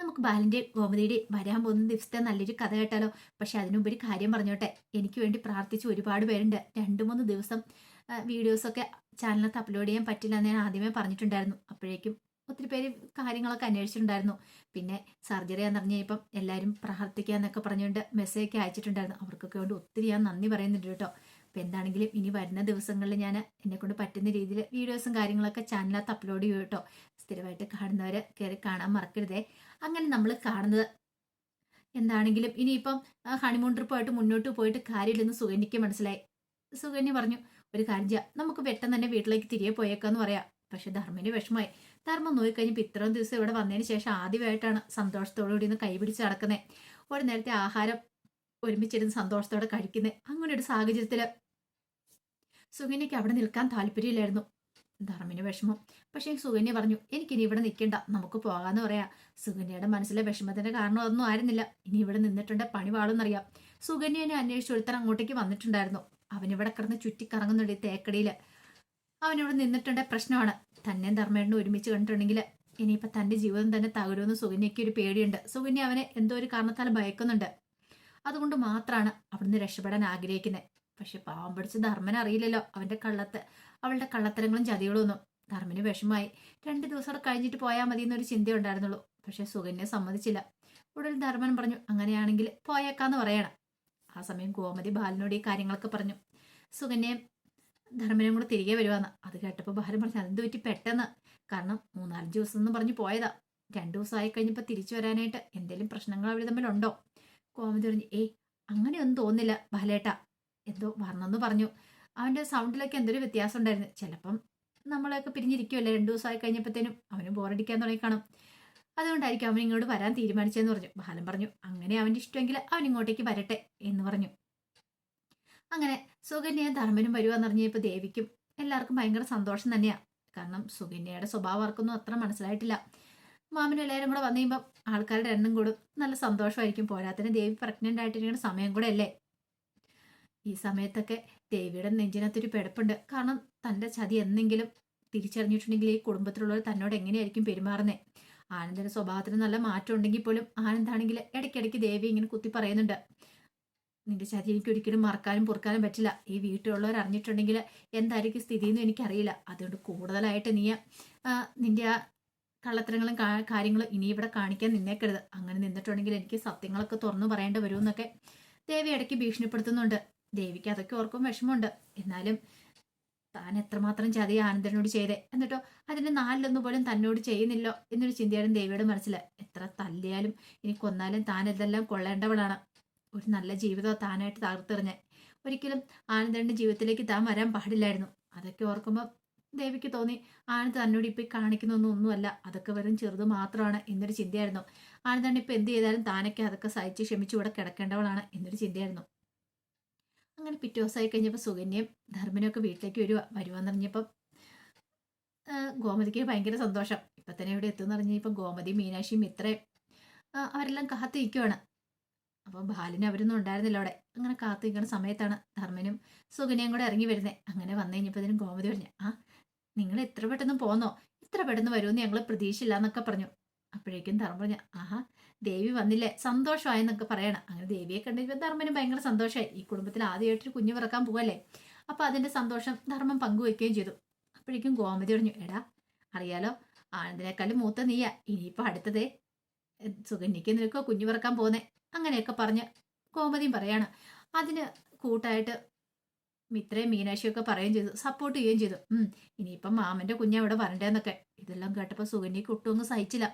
നമുക്ക് ബാലന്റെ ഗോമതിയുടെ വരാൻ പോകുന്ന ദിവസത്തെ നല്ലൊരു കഥ കേട്ടാലോ? പക്ഷെ ഒരു കാര്യം പറഞ്ഞോട്ടെ. എനിക്ക് വേണ്ടി പ്രാർത്ഥിച്ച് ഒരുപാട് പേരുണ്ട്. രണ്ട് മൂന്ന് ദിവസം വീഡിയോസൊക്കെ ചാനലിനകത്ത് അപ്ലോഡ് ചെയ്യാൻ പറ്റില്ല എന്ന് ഞാൻ ആദ്യമേ പറഞ്ഞിട്ടുണ്ടായിരുന്നു. അപ്പോഴേക്കും ഒത്തിരി പേര് കാര്യങ്ങളൊക്കെ അന്വേഷിച്ചിട്ടുണ്ടായിരുന്നു. പിന്നെ സർജറി എന്ന് പറഞ്ഞു കഴിഞ്ഞപ്പം എല്ലാവരും പ്രാർത്ഥിക്കാന്നൊക്കെ പറഞ്ഞുകൊണ്ട് മെസ്സേജ് ഒക്കെ അയച്ചിട്ടുണ്ടായിരുന്നു. അവർക്കൊക്കെ കൊണ്ട് ഒത്തിരി ഞാൻ നന്ദി പറയുന്നുണ്ട് കേട്ടോ. അപ്പം എന്താണെങ്കിലും ഇനി വരുന്ന ദിവസങ്ങളിൽ ഞാൻ എന്നെക്കൊണ്ട് പറ്റുന്ന രീതിയിൽ വീഡിയോസും കാര്യങ്ങളൊക്കെ ചാനലിനകത്ത് അപ്ലോഡ് ചെയ്യും കേട്ടോ. സ്ഥിരമായിട്ട് കാണുന്നവർ കയറി കാണാൻ മറക്കരുതേ. അങ്ങനെ നമ്മൾ കാണുന്നത് എന്താണെങ്കിലും ഇനിയിപ്പം ഹണിമൂൺ ട്രിപ്പായിട്ട് മുന്നോട്ട് പോയിട്ട് കാര്യമില്ലെന്ന് സുഗന്യയ്ക്ക് മനസ്സിലായി. സുഗന്യ പറഞ്ഞു ഒരു കാര്യം ചെയ്യാം. നമുക്ക് പെട്ടെന്ന് തന്നെ വീട്ടിലേക്ക് തിരികെ പോയേക്കാന്ന് പറയാം. പക്ഷെ ധർമ്മന് വിഷമമായി. ധർമ്മം നോക്കിക്കഴിഞ്ഞപ്പോൾ ഇത്രയും ദിവസം ഇവിടെ വന്നതിന് ശേഷം ആദ്യമായിട്ടാണ് സന്തോഷത്തോടുകൂടി ഒന്ന് കൈപിടിച്ച് നടക്കുന്നത് ഒരു നേരത്തെ ആഹാരം ഒരുമിച്ചിരുന്ന് സന്തോഷത്തോടെ കഴിക്കുന്നത് അങ്ങനെ ഒരു സാഹചര്യത്തിൽ സുഗന്യയ്ക്ക് അവിടെ നിൽക്കാൻ താല്പര്യമില്ലായിരുന്നു. ധർമ്മിന് വിഷമം. പക്ഷേ സുകന്യ പറഞ്ഞു എനിക്കിനി ഇവിടെ നിൽക്കണ്ട നമുക്ക് പോകാന്ന് പറയാം. സുകന്യയുടെ മനസ്സിലെ വിഷമത്തിന്റെ കാരണം അതൊന്നും ആയിരുന്നില്ല. ഇനി ഇവിടെ നിന്നിട്ടുണ്ട് പണി പാടുന്നറിയാം സുകന്യനെ അന്വേഷിച്ച് ഒരുത്തൻ അങ്ങോട്ടേക്ക് വന്നിട്ടുണ്ടായിരുന്നു. അവനിവിടെ കിടന്ന് ചുറ്റിക്കറങ്ങുന്നുണ്ട് ഈ തേക്കടിയിൽ അവനിവിടെ നിന്നിട്ടുണ്ട് പ്രശ്നമാണ്. തന്നെ ധർമ്മേടനെ ഒരുമിച്ച് കണ്ടിട്ടുണ്ടെങ്കിൽ ഇനിയിപ്പോൾ തന്റെ ജീവിതം തന്നെ തകരുമെന്ന് സുകന്യയ്ക്ക് ഒരു പേടിയുണ്ട്. സുകന്യ അവനെ എന്തോ ഒരു കാരണത്താൽ ഭയക്കുന്നുണ്ട്. അതുകൊണ്ട് മാത്രമാണ് അവിടുന്ന് രക്ഷപ്പെടാൻ ആഗ്രഹിക്കുന്നത് പക്ഷെ പാവം പിടിച്ച് ധർമ്മൻ അറിയില്ലല്ലോ അവന്റെ കള്ളത്ത്. അവളുടെ കള്ളത്തരങ്ങളും ചതികളും ഒന്നും. ധർമ്മന് വിഷമായി രണ്ട് ദിവസം കഴിഞ്ഞിട്ട് പോയാൽ മതി എന്നൊരു ചിന്ത ഉണ്ടായിരുന്നുള്ളൂ. പക്ഷെ സുകന്യ സമ്മതിച്ചില്ല. ഉടൻ ധർമ്മൻ പറഞ്ഞു അങ്ങനെയാണെങ്കിൽ പോയേക്കാന്ന് പറയണം. ആ സമയം ഗോമതി ബാലനോട് ഈ കാര്യങ്ങളൊക്കെ പറഞ്ഞു. സുകന്യയും ധർമ്മനും കൂടെ തിരികെ വരുവാന്ന്. അത് കേട്ടപ്പോൾ ബാലൻ പറഞ്ഞു അതെന്ത് പറ്റി? പെട്ടെന്ന്. കാരണം മൂന്നാലഞ്ച് ദിവസം എന്ന് പറഞ്ഞു പോയതാ. രണ്ടു ദിവസമായി കഴിഞ്ഞപ്പോൾ തിരിച്ചു വരാനായിട്ട് എന്തെങ്കിലും പ്രശ്നങ്ങൾ അവർ തമ്മിലുണ്ടോ? ഗോമതി പറഞ്ഞു ഏയ് അങ്ങനെയൊന്നും തോന്നില്ല ബാലേട്ട. എന്തോ വരണമെന്ന് പറഞ്ഞു. അവന്റെ സൗണ്ടിലൊക്കെ എന്തൊരു വ്യത്യാസം ഉണ്ടായിരുന്നു. ചിലപ്പം നമ്മളെയൊക്കെ പിരിഞ്ഞിരിക്കുമല്ലേ രണ്ടു ദിവസമായി കഴിഞ്ഞപ്പോഴത്തേനും അവന് ബോറടിക്കാൻ തുടങ്ങി കാണും. അതുകൊണ്ടായിരിക്കും അവൻ ഇങ്ങോട്ട് വരാൻ തീരുമാനിച്ചതെന്ന് പറഞ്ഞു. ബാലൻ പറഞ്ഞു അങ്ങനെ അവന്റെ ഇഷ്ടമെങ്കിൽ അവൻ ഇങ്ങോട്ടേക്ക് വരട്ടെ എന്ന് പറഞ്ഞു. അങ്ങനെ സുകന്യ ധർമ്മനും വരുവാന്ന് ദേവിക്കും എല്ലാവർക്കും ഭയങ്കര സന്തോഷം തന്നെയാണ് കാരണം സുകന്യയുടെ സ്വഭാവം ആർക്കൊന്നും അത്ര മനസ്സിലായിട്ടില്ല. മാമനും എല്ലാവരും കൂടെ വന്നു കഴിയുമ്പോൾ ആൾക്കാരുടെ എണ്ണം കൂടും. നല്ല സന്തോഷമായിരിക്കും. പോരാത്തിന് ദേവി പ്രഗ്നന്റ് ആയിട്ടിരിക്കുന്ന സമയം കൂടെ അല്ലേ ഈ സമയത്തൊക്കെ ദേവിയുടെ നെഞ്ചിനകത്തൊരു പിടപ്പുണ്ട്. കാരണം തന്റെ ചതി എന്നെങ്കിലും തിരിച്ചറിഞ്ഞിട്ടുണ്ടെങ്കിൽ ഈ കുടുംബത്തിലുള്ളവർ തന്നോട് എങ്ങനെയായിരിക്കും പെരുമാറുന്നത് ആനന്ദിന്റെ സ്വഭാവത്തിന് നല്ല മാറ്റം ഉണ്ടെങ്കിൽ പോലും ആനന്ദാണെങ്കിൽ ഇടയ്ക്കിടയ്ക്ക് ദേവി ഇങ്ങനെ കുത്തി പറയുന്നുണ്ട്. നിന്റെ ചതി എനിക്ക് ഒരിക്കലും മറക്കാനും പൊറുക്കാനും പറ്റില്ല. ഈ വീട്ടിലുള്ളവർ അറിഞ്ഞിട്ടുണ്ടെങ്കിൽ എന്തായിരിക്കും സ്ഥിതി എന്ന് എനിക്കറിയില്ല. അതുകൊണ്ട് കൂടുതലായിട്ട് നീ നിന്റെ ആ കള്ളത്തരങ്ങളും കാര്യങ്ങളും ഇനി ഇവിടെ കാണിക്കാൻ നിന്നേക്കരുത്. അങ്ങനെ നിന്നിട്ടുണ്ടെങ്കിൽ എനിക്ക് സത്യങ്ങളൊക്കെ തുറന്നു പറയേണ്ടി വരുമെന്നൊക്കെ ദേവി ഇടയ്ക്ക് ഭീഷണിപ്പെടുത്തുന്നുണ്ട്. ദേവിക്ക് അതൊക്കെ ഓർക്കും വിഷമമുണ്ട്. എന്നാലും താൻ എത്രമാത്രം ചതി ആനന്ദനോട് ചെയ്തേ. എന്നിട്ടോ അതിന്റെ നാലിലൊന്നു പോലും തന്നോട് ചെയ്യുന്നില്ലോ എന്നൊരു ചിന്തയാണ് ദേവിയുടെ മനസ്സിൽ എത്ര തല്ലിയാലും ഇനി കൊന്നാലും താൻ ഇതെല്ലാം കൊള്ളേണ്ടവളാണ്. ഒരു നല്ല ജീവിതം താനായിട്ട് തകർത്തെറിഞ്ഞ്. ഒരിക്കലും ആനന്ദന്റെ ജീവിതത്തിലേക്ക് താൻ വരാൻ പാടില്ലായിരുന്നു. അതൊക്കെ ഓർക്കുമ്പോൾ ദേവിക്ക് തോന്നി ആനന്ദ് തന്നോട് ഇപ്പൊ കാണിക്കുന്നൊന്നും ഒന്നുമല്ല. അതൊക്കെ വെറും ചെറുത് മാത്രമാണ് എന്നൊരു ചിന്തയായിരുന്നു. ആനന്ദൻ ഇപ്പൊ എന്ത് ചെയ്താലും താനൊക്കെ അതൊക്കെ സഹിച്ച് ക്ഷമിച്ചു ഇവിടെ കിടക്കേണ്ടവളാണ് എന്നൊരു ചിന്തയായിരുന്നു. അങ്ങനെ പിറ്റേ ദിവസമായി കഴിഞ്ഞപ്പോൾ സുകന്യയും ധർമ്മനൊക്കെ വീട്ടിലേക്ക് വരുക വരുവാന്ന് പറഞ്ഞപ്പം ഗോമതിക്ക് ഭയങ്കര സന്തോഷം. ഇപ്പം തന്നെ ഇവിടെ എത്തുമെന്ന് ഇപ്പം ഗോമതി മീനാക്ഷിയും ഇത്രയും അവരെല്ലാം കാത്തു നിൽക്കുവാണ്. അപ്പം ബാലിന് അവരൊന്നും ഉണ്ടായിരുന്നില്ല അവിടെ. അങ്ങനെ കാത്തു നിൽക്കുന്ന സമയത്താണ് ധർമ്മനും സുകന്യയും കൂടെ ഇറങ്ങി വരുന്നത് അങ്ങനെ വന്നു കഴിഞ്ഞപ്പോൾ ഗോമതി പറഞ്ഞു ആ നിങ്ങൾ എത്ര പെട്ടെന്ന് പോന്നോ? ഇത്ര പെട്ടെന്ന് വരുമെന്ന് ഞങ്ങൾ പ്രതീക്ഷയില്ല എന്നൊക്കെ പറഞ്ഞു. അപ്പോഴേക്കും ധർമ്മ പറഞ്ഞു ആഹാ ദേവി വന്നില്ലേ? സന്തോഷമായെന്നൊക്കെ പറയണം. അങ്ങനെ ദേവിയെ കണ്ടിരിക്കുമ്പോൾ ധർമ്മനും ഭയങ്കര സന്തോഷമായി. ഈ കുടുംബത്തിൽ ആദ്യമായിട്ടൊരു കുഞ്ഞു പിറക്കാൻ പോവല്ലേ? അപ്പൊ അതിന്റെ സന്തോഷം ധർമ്മം പങ്കുവെക്കുകയും ചെയ്തു. അപ്പോഴേക്കും ഗോമതി പറഞ്ഞു എടാ അറിയാലോ ആനന്ദിനേക്കാളും മൂത്ത നീയാ. ഇനിയിപ്പോ അടുത്തതേ സുഗന്യക്ക് നിനക്കോ കുഞ്ഞു പിറക്കാൻ പോന്നേ? അങ്ങനെയൊക്കെ പറഞ്ഞ് ഗോമതിയും പറയാണ്. അതിന് കൂട്ടായിട്ട് മിത്രയും മീനാക്ഷിയൊക്കെ പറയുകയും ചെയ്തു. സപ്പോർട്ട് ചെയ്യുകയും ചെയ്തു. ഇനിയിപ്പം മാമന്റെ കുഞ്ഞ അവിടെ വരണ്ടേന്നൊക്കെ ഇതെല്ലാം കേട്ടപ്പോൾ സുകന്യക്ക് ഒട്ടുമൊന്നും സഹിച്ചില്ല.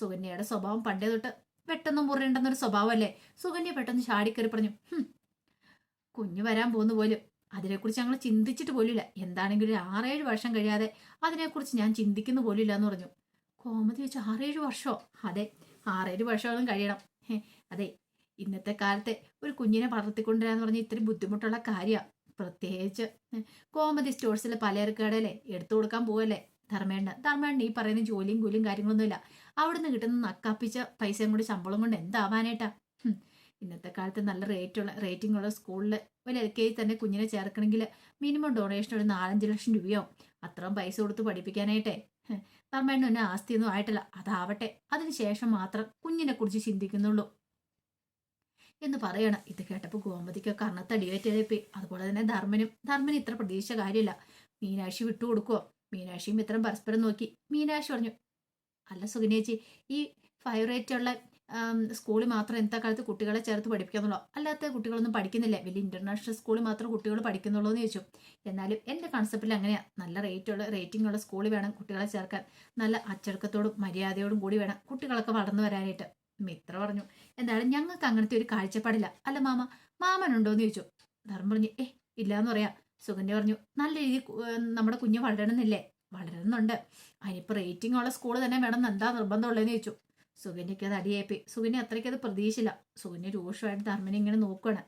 സുകന്യയുടെ സ്വഭാവം പണ്ടേ തൊട്ട് പെട്ടെന്ന് മുറിയുണ്ടെന്നൊരു സ്വഭാവമല്ലേ? സുകന്യ പെട്ടെന്ന് ചാടിക്കറി പറഞ്ഞു കുഞ്ഞു വരാൻ പോകുന്ന പോലും അതിനെക്കുറിച്ച് ഞങ്ങൾ ചിന്തിച്ചിട്ട് പോലില്ല എന്താണെങ്കിലും ഒരു ആറേഴ് വർഷം കഴിയാതെ അതിനെക്കുറിച്ച് ഞാൻ ചിന്തിക്കുന്നു പോലില്ല എന്ന് പറഞ്ഞു. കോമതി വെച്ച് ആറേഴ് വർഷമോ അതെ ആറേഴ് വർഷമൊന്നും കഴിയണം. അതെ ഇന്നത്തെ കാലത്തെ ഒരു കുഞ്ഞിനെ വളർത്തിക്കൊണ്ടുവരാന്ന് പറഞ്ഞാൽ ഇത്രയും ബുദ്ധിമുട്ടുള്ള കാര്യമാണ്. പ്രത്യേകിച്ച് കോമതി സ്റ്റോഴ്സിൽ പലചരക്കടയിലെ എടുത്തു കൊടുക്കാൻ പോവല്ലേ? ധർമ്മേണ്ണ ധർമ്മേണ്ട ഈ പറയുന്ന ജോലിയും കൂലിയും കാര്യങ്ങളൊന്നുമില്ല. അവിടുന്ന് കിട്ടുന്ന നക്കാപ്പിച്ച പൈസയും കൂടി ശമ്പളം കൊണ്ട് എന്താവാനായിട്ടാ? ഇന്നത്തെ കാലത്ത് നല്ല റേറ്റുള്ള റേറ്റിംഗ് ഉള്ള സ്കൂളിൽ ഒരു എൽ കെ ജി തന്നെ കുഞ്ഞിനെ ചേർക്കണമെങ്കിൽ മിനിമം ഡൊണേഷൻ ഒരു നാലഞ്ച് ലക്ഷം രൂപയോ അത്രയും പൈസ കൊടുത്ത് പഠിപ്പിക്കാനായിട്ടേ. ധർമ്മേണ്ണ ഒന്നും ആസ്തിയൊന്നും ആയിട്ടില്ല. അതാവട്ടെ. അതിനുശേഷം മാത്രം കുഞ്ഞിനെ കുറിച്ച് ചിന്തിക്കുന്നുള്ളൂ. എന്ന് പറയണം. ഇത് കേട്ടപ്പോൾ ഗോമതിക്ക് കർണത്തടിയേറ്റേപ്പോയി അതുപോലെ തന്നെ ധർമ്മനും ധർമ്മന് ഇത്ര പ്രതീക്ഷ കാര്യമില്ല. മീനാക്ഷി വിട്ടുകൊടുക്കുവോ? മീനാക്ഷിയും മിത്രം പരസ്പരം നോക്കി. മീനാക്ഷി പറഞ്ഞു അല്ല സുഗിനേച്ചി ഈ ഫൈവ് റേറ്റ് ഉള്ള സ്കൂളിൽ മാത്രം ഇന്നത്തെ കാലത്ത് കുട്ടികളെ ചേർത്ത് പഠിപ്പിക്കാന്നുള്ളൂ? അല്ലാത്ത കുട്ടികളൊന്നും പഠിക്കുന്നില്ല. വലിയ ഇന്റർനാഷണൽ സ്കൂളിൽ മാത്രം കുട്ടികൾ പഠിക്കുന്നുള്ളൂ എന്ന് ചോദിച്ചു. എന്നാലും എന്റെ കൺസെപ്റ്റിൽ അങ്ങനെയാ. നല്ല റേറ്റ് ഉള്ള റേറ്റിംഗ് ഉള്ള സ്കൂളിൽ വേണം കുട്ടികളെ ചേർക്കാൻ. നല്ല അച്ചടക്കത്തോടും മര്യാദയോടും കൂടി വേണം കുട്ടികളൊക്കെ വളർന്നു വരാനായിട്ട്. മിത്ര പറഞ്ഞു എന്തായാലും ഞങ്ങൾക്ക് അങ്ങനത്തെ ഒരു കാഴ്ചപ്പാടില്ല. അല്ല മാമ മാമനുണ്ടോ എന്ന് ചോദിച്ചു. ധർമ്മ പറഞ്ഞു ഏ ഇല്ലാന്ന് പറയാ. സുഗന്യ പറഞ്ഞു നല്ല രീതിയിൽ നമ്മുടെ കുഞ്ഞ് വളരണമെന്നില്ലേ? വളരുന്നുണ്ട് അതിനിപ്പോൾ റേറ്റിംഗ് ഉള്ള സ്കൂൾ തന്നെ വേണം. എന്താ നിർബന്ധമുള്ളതെന്ന് ചോദിച്ചു. സുഗന്യക്ക് അത് അടിയേപ്പി. സുഗന്യ അത്രയ്ക്ക് അത് പ്രതീക്ഷയില്ല. സുഗന്യ രൂക്ഷമായിട്ട് ധർമ്മനെ ഇങ്ങനെ നോക്കുകയാണ്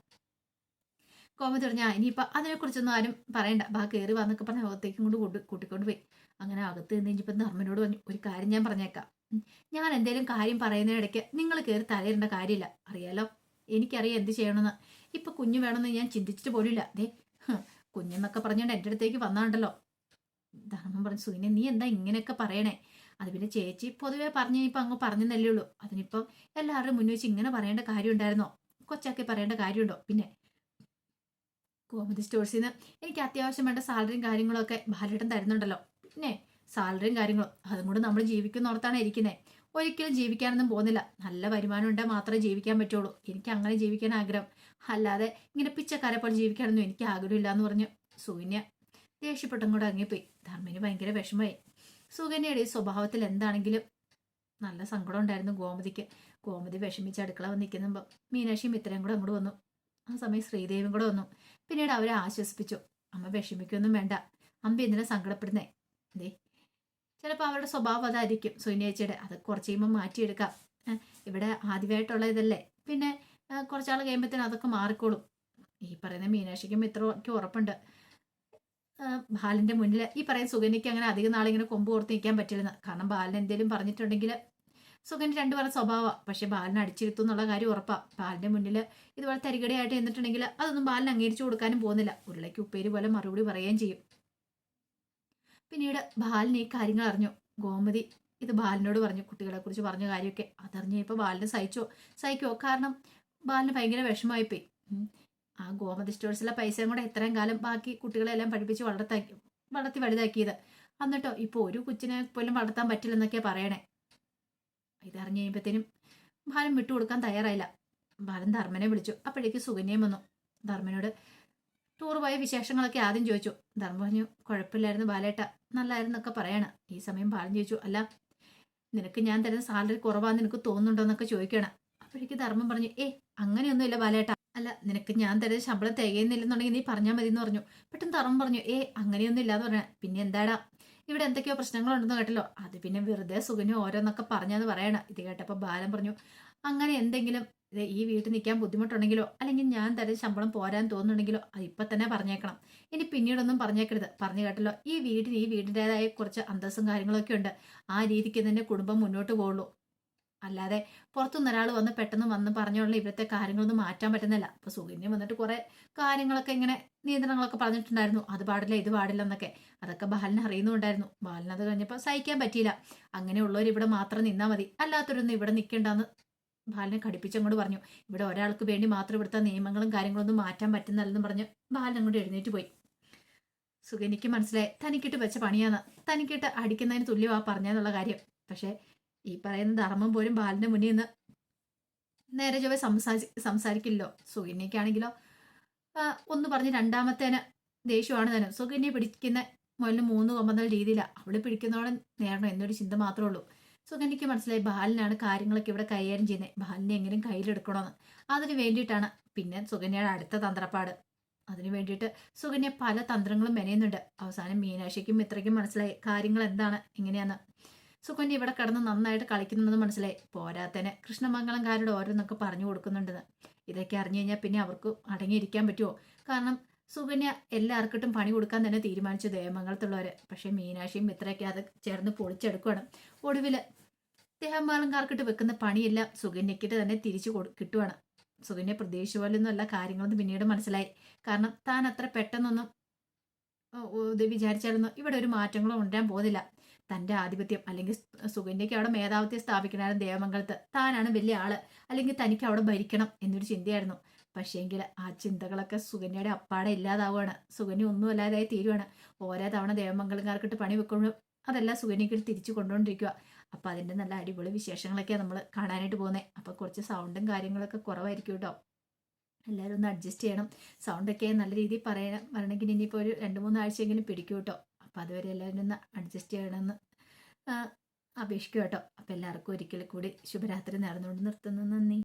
കോമതി പറഞ്ഞാ ഇനിയിപ്പോൾ അതിനെക്കുറിച്ചൊന്നും ആരും പറയണ്ട. ബാ കയറി വന്നൊക്കെ പറഞ്ഞ അകത്തേക്കും കൊണ്ട് കൂട്ടി കൂട്ടിക്കൊണ്ട് പോയി. അങ്ങനെ അകത്ത് നിന്ന് കഴിഞ്ഞപ്പോൾ ധർമ്മനോട് പറഞ്ഞു ഒരു കാര്യം ഞാൻ പറഞ്ഞേക്കാം. ഞാൻ എന്തെങ്കിലും കാര്യം പറയുന്നതിനിടയ്ക്ക് നിങ്ങൾ കയറി തലയിടേണ്ട കാര്യമില്ല. അറിയാലോ? എനിക്കറിയാം എന്ത് ചെയ്യണമെന്ന്. ഇപ്പം കുഞ്ഞു വേണമെന്ന് ഞാൻ ചിന്തിച്ചിട്ട് പോലില്ല അതെ കുഞ്ഞെന്നൊക്കെ പറഞ്ഞുകൊണ്ട് എന്റെ അടുത്തേക്ക് വന്നാണ്ടല്ലോ. ധർമ്മം പറഞ്ഞു സുവിനെ നീ എന്താ ഇങ്ങനെയൊക്കെ പറയണേ? അത് പിന്നെ ചേച്ചി പൊതുവെ പറഞ്ഞു ഇപ്പൊ അങ്ങ് പറഞ്ഞെന്നല്ലേ ഉള്ളൂ. അതിനിപ്പം എല്ലാവരുടെയും മുന്നിൽ വെച്ച് ഇങ്ങനെ പറയേണ്ട കാര്യം ഉണ്ടായിരുന്നോ കൊച്ചാക്കി പറയേണ്ട കാര്യമുണ്ടോ? പിന്നെ ഗോമതി സ്റ്റോഴ്സിൽ നിന്ന് എനിക്ക് അത്യാവശ്യം വേണ്ട സാലറിയും കാര്യങ്ങളൊക്കെ ബാലേട്ടൻ തരുന്നുണ്ടല്ലോ. പിന്നെ സാലറിയും കാര്യങ്ങളും അതും കൂടെ നമ്മൾ ജീവിക്കുന്നോർത്താണ് ഇരിക്കുന്നത് ഒരിക്കലും ജീവിക്കാനൊന്നും പോകുന്നില്ല. നല്ല വരുമാനം ഉണ്ടെങ്കിൽ മാത്രമേ ജീവിക്കാൻ പറ്റുള്ളൂ. എനിക്ക് അങ്ങനെ ജീവിക്കാൻ ആഗ്രഹം. അല്ലാതെ ഇങ്ങനെ പിച്ചക്കാരെ പോലെ ജീവിക്കാനൊന്നും എനിക്ക് ആഗ്രഹമില്ല എന്ന് പറഞ്ഞു സൂന്യ ദേഷ്യപ്പെട്ടും കൂടെ അങ്ങിപ്പോയി ധർമ്മിന് ഭയങ്കര വിഷമമായി. സുകന്യയുടെ സ്വഭാവത്തിൽ എന്താണെങ്കിലും നല്ല സങ്കടം ഉണ്ടായിരുന്നു ഗോമതിക്ക്. ഗോമതി വിഷമിച്ച് അടുക്കള വന്ന് നിൽക്കുമ്പോൾ മീനാക്ഷിയും ഇത്രയും കൂടെ അങ്ങോട്ട് വന്നു. ആ സമയം ശ്രീദേവിയും കൂടെ വന്നു. പിന്നീട് അവരെ ആശ്വസിപ്പിച്ചു. അമ്മ വിഷമിക്കൊന്നും വേണ്ട. അമ്പ എന്തിനാ സങ്കടപ്പെടുന്നേ? ദേ ചിലപ്പോൾ അവരുടെ സ്വഭാവം അതായിരിക്കും സുനിയേച്ചിയുടെ അത് കുറച്ച് കഴിയുമ്പോൾ മാറ്റിയെടുക്കാം. ഇവിടെ ആദ്യമായിട്ടുള്ള ഇതല്ലേ? പിന്നെ കുറച്ചാൾ കഴിയുമ്പോഴത്തേനും അതൊക്കെ മാറിക്കോളും. ഈ പറയുന്ന മീനാക്ഷിക്കും ഇത്രയ്ക്ക് ഉറപ്പുണ്ട്. ബാലന്റെ മുന്നിൽ ഈ പറയുന്ന സുഗനിക്ക് അങ്ങനെ അധികം നാളിങ്ങനെ കൊമ്പ് ഓർത്ത് നിൽക്കാൻ പറ്റില്ലെന്ന്. കാരണം ബാലൻ എന്തെങ്കിലും പറഞ്ഞിട്ടുണ്ടെങ്കിൽ സുഗന്യ രണ്ടു പേരുടെ സ്വഭാവമാണ് പക്ഷെ ബാലനെ അടിച്ചിരുത്തും എന്നുള്ള കാര്യം ഉറപ്പാണ് ബാലിന്റെ മുന്നിൽ ഇതുപോലെ തരികടയായിട്ട് എന്നിട്ടുണ്ടെങ്കിൽ അതൊന്നും ബാലിന് അംഗീകരിച്ചു കൊടുക്കാനും പോകുന്നില്ല. ഉരുളയ്ക്ക് ഉപ്പേരി പോലെ മറുപടി പറയുകയും ചെയ്യും. പിന്നീട് ബാലിന് ഈ കാര്യങ്ങൾ അറിഞ്ഞു. ഗോമതി ഇത് ബാലിനോട് പറഞ്ഞു കുട്ടികളെക്കുറിച്ച് പറഞ്ഞ കാര്യമൊക്കെ. അതറിഞ്ഞ് ഇപ്പോൾ ബാലിന് സഹിച്ചോ? സഹിക്കോ? കാരണം ബാലിന് ഭയങ്കര വിഷമമായിപ്പോയി. ആ ഗോമതി സ്റ്റോഴ്സിലെ പൈസയും കൂടെ എത്രയും കാലം ബാക്കി കുട്ടികളെല്ലാം പഠിപ്പിച്ച് വളർത്താക്കി വളർത്തി വലുതാക്കിയത്. എന്നിട്ടോ ഇപ്പോൾ ഒരു കൊച്ചിനെ പോലും വളർത്താൻ പറ്റില്ലെന്നൊക്കെയാ പറയണേ. ഇതറിഞ്ഞ് കഴിയുമ്പോഴത്തേനും ബാലൻ വിട്ടുകൊടുക്കാൻ തയ്യാറായില്ല. ബാലൻ ധർമ്മനെ വിളിച്ചു. അപ്പോഴേക്ക് സുകന്യയും വന്നു. ധർമ്മനോട് ടൂർ പോയ വിശേഷങ്ങളൊക്കെ ആദ്യം ചോദിച്ചു. ധർമ്മ പറഞ്ഞു കുഴപ്പമില്ലായിരുന്നു ബാലേട്ട. നല്ലായിരുന്നൊക്കെ പറയണ. ഈ സമയം ബാലൻ ചോദിച്ചു അല്ല നിനക്ക് ഞാൻ തരുന്ന സാലറി കുറവാന്ന് നിനക്ക് തോന്നുന്നുണ്ടോ എന്നൊക്കെ ചോദിക്കണം. അപ്പോഴേക്ക് ധർമ്മം പറഞ്ഞു ഏ അങ്ങനെയൊന്നുമില്ല ബാലേട്ട. അല്ല നിനക്ക് ഞാൻ തരുന്ന ശമ്പളം തികയുന്നില്ലെന്നുണ്ടെങ്കിൽ നീ പറഞ്ഞാൽ മതി എന്ന് പറഞ്ഞു. പെട്ടെന്ന് ധർമ്മം പറഞ്ഞു ഏ അങ്ങനെയൊന്നും ഇല്ലാന്ന് പറഞ്ഞ പിന്നെ എന്താടാ? ഇവിടെ എന്തൊക്കെയോ പ്രശ്നങ്ങളുണ്ടെന്ന് കേട്ടല്ലോ. അത് പിന്നെ വെറുതെ സുഖനും ഓരോന്നൊക്കെ പറഞ്ഞാന്ന് പറയണം. ഇത് കേട്ടപ്പോൾ ബാലൻ പറഞ്ഞു അങ്ങനെ എന്തെങ്കിലും ഈ വീട്ടിൽ നിൽക്കാൻ ബുദ്ധിമുട്ടുണ്ടെങ്കിലോ അല്ലെങ്കിൽ ഞാൻ തരുന്ന ശമ്പളം പോരാൻ തോന്നുന്നുണ്ടെങ്കിലോ അത് ഇപ്പം തന്നെ പറഞ്ഞേക്കണം. ഇനി പിന്നീടൊന്നും പറഞ്ഞേക്കരുത്. പറഞ്ഞു കേട്ടല്ലോ. ഈ വീടിന് ഈ വീടിന്റെതായ കുറച്ച് അന്തസ്സും കാര്യങ്ങളൊക്കെ ഉണ്ട്. ആ രീതിക്ക് തന്നെ കുടുംബം മുന്നോട്ട് പോകുള്ളൂ അല്ലാതെ പുറത്തുനിന്ന് ഒരാൾ വന്ന് പെട്ടെന്ന് വന്ന് പറഞ്ഞുള്ള ഇവിടുത്തെ കാര്യങ്ങളൊന്നും മാറ്റാൻ പറ്റുന്നില്ല. അപ്പൊ സുകന്യം വന്നിട്ട് കുറെ കാര്യങ്ങളൊക്കെ ഇങ്ങനെ നിയന്ത്രണങ്ങളൊക്കെ പറഞ്ഞിട്ടുണ്ടായിരുന്നു. അത് പാടില്ല ഇത് പാടില്ല എന്നൊക്കെ. അതൊക്കെ ബാലിന് അറിയുന്നുണ്ടായിരുന്നു. ബാലിന് അത് കഴിഞ്ഞപ്പോൾ സഹിക്കാൻ പറ്റിയില്ല. അങ്ങനെയുള്ളവർ ഇവിടെ മാത്രം നിന്നാൽ മതി. അല്ലാത്തവരൊന്നും ഇവിടെ നിൽക്കേണ്ടെന്ന് ബാലിനെ കടിപ്പിച്ചങ്ങോട്ട് പറഞ്ഞു. ഇവിടെ ഒരാൾക്ക് വേണ്ടി മാത്രം ഇവിടുത്തെ നിയമങ്ങളും കാര്യങ്ങളൊന്നും മാറ്റാൻ പറ്റുന്നില്ലെന്ന് പറഞ്ഞ് ബാലൻ അങ്ങോട്ട് എഴുന്നേറ്റ് പോയി. സുഗനിക്ക് മനസ്സിലായി തനിക്കിട്ട് വെച്ച പണിയാന്ന് തനിക്കിട്ട് അടിക്കുന്നതിന് തുല്യമാ പറഞ്ഞെന്നുള്ള കാര്യം. പക്ഷേ ഈ പറയുന്ന ധർമ്മം പോലും ബാലിന്റെ മുന്നിൽ നിന്ന് നേരെ ചൊവ്വെ സംസാരി സംസാരിക്കില്ലോ സുഗന്യക്കാണെങ്കിലോ ഒന്ന് പറഞ്ഞ് രണ്ടാമത്തേന് ദേഷ്യമാണ് തന്നെ. സുഗിന്യെ പിടിക്കുന്ന മുതലിന് മൂന്ന് കൊമ്പുന്ന രീതിയിലാണ് അവൾ പിടിക്കുന്നതോടെ നേടണം എന്നൊരു ചിന്ത മാത്രമേ ഉള്ളൂ. സുഗന്യക്ക് മനസ്സിലായി ബാലിനാണ് കാര്യങ്ങളൊക്കെ ഇവിടെ കൈകാര്യം ചെയ്യുന്നത് ബാലിനെ എങ്ങനെയും കയ്യിലെടുക്കണമെന്ന് അതിന് വേണ്ടിയിട്ടാണ് പിന്നെ സുഗന്യയുടെ അടുത്ത തന്ത്രപ്പാട്. അതിനു വേണ്ടിയിട്ട് സുകന്യ പല തന്ത്രങ്ങളും മെനയുന്നുണ്ട്. അവസാനം മീനാക്ഷിക്കും ഇത്രയ്ക്കും മനസ്സിലായി കാര്യങ്ങൾ എന്താണ് എങ്ങനെയാന്ന്. സുകന്യ ഇവിടെ കിടന്ന് നന്നായിട്ട് കളിക്കുന്നുണ്ടെന്ന് മനസ്സിലായി. പോരാത്തനെ കൃഷ്ണമംഗലംകാരുടെ ഓരോന്നൊക്കെ പറഞ്ഞു കൊടുക്കുന്നുണ്ടെന്ന് ഇതൊക്കെ അറിഞ്ഞു കഴിഞ്ഞാൽ പിന്നെ അവർക്ക് അടങ്ങിയിരിക്കാൻ പറ്റുമോ കാരണം സുകന്യ എല്ലാവർക്കിട്ടും പണി കൊടുക്കാൻ തന്നെ തീരുമാനിച്ചു ദേവമംഗലത്തുള്ളവര്. പക്ഷേ മീനാക്ഷിയും മിത്രയൊക്കെ അത് ചേർന്ന് പൊളിച്ചെടുക്കുകയാണ് ഒടുവിൽ ദേവമംഗലംകാർക്കിട്ട് വെക്കുന്ന പണിയെല്ലാം സുകന്യക്കിട്ട് തന്നെ തിരിച്ചു കൊടു കിട്ടുവാണ്. സുകന്യ പ്രതീക്ഷ പോലൊന്നുമല്ല കാര്യങ്ങളൊന്നും പിന്നീട് മനസ്സിലായി. കാരണം താൻ അത്ര പെട്ടെന്നൊന്നും വിചാരിച്ചാലൊന്നും ഇവിടെ ഒരു മാറ്റങ്ങളും ഉണ്ടാൻ പോകുന്നില്ല. തന്റെ ആധിപത്യം അല്ലെങ്കിൽ സുകന്യയ്ക്ക് അവിടെ മേധാവിത്യം സ്ഥാപിക്കണമായിരുന്നു ദേവമംഗലത്ത്. താനാണ് വലിയ ആൾ. അല്ലെങ്കിൽ തനിക്ക് അവിടെ ഭരിക്കണം എന്നൊരു ചിന്തയായിരുന്നു. പക്ഷേങ്കിൽ ആ ചിന്തകളൊക്കെ സുകന്യയുടെ അപ്പാടെ ഇല്ലാതാവുകയാണ്. സുകന്യ ഒന്നും അല്ലാതായി തീരുവാണ്. ഓരോ തവണ ദേവമംഗലംകാർക്കിട്ട് പണി വെക്കുമ്പോഴും അതെല്ലാം സുകന്യക്ക് തിരിച്ചു കൊണ്ടുകൊണ്ടിരിക്കുക അപ്പോൾ അതിന്റെ നല്ല അടിപൊളി വിശേഷങ്ങളൊക്കെയാണ് നമ്മൾ കാണാനായിട്ട് പോകുന്നത് അപ്പോൾ കുറച്ച് സൗണ്ടും കാര്യങ്ങളൊക്കെ കുറവായിരിക്കും കേട്ടോ. എല്ലാവരും ഒന്ന് അഡ്ജസ്റ്റ് ചെയ്യണം. സൗണ്ടൊക്കെ നല്ല രീതിയിൽ പറയാൻ വരണമെങ്കിൽ ഇനിയിപ്പോൾ ഒരു രണ്ട് മൂന്ന് ആഴ്ചയെങ്കിലും പിടിക്കും കേട്ടോ. അപ്പോൾ അതുവരെ എല്ലാവരും ഒന്ന് അഡ്ജസ്റ്റ് ചെയ്യണമെന്ന് അപേക്ഷിക്കും കേട്ടോ അപ്പോൾ എല്ലാവർക്കും ഒരിക്കൽ കൂടി ശുഭരാത്രി നേർന്നുകൊണ്ട് നിർത്തുന്നു. നന്ദി.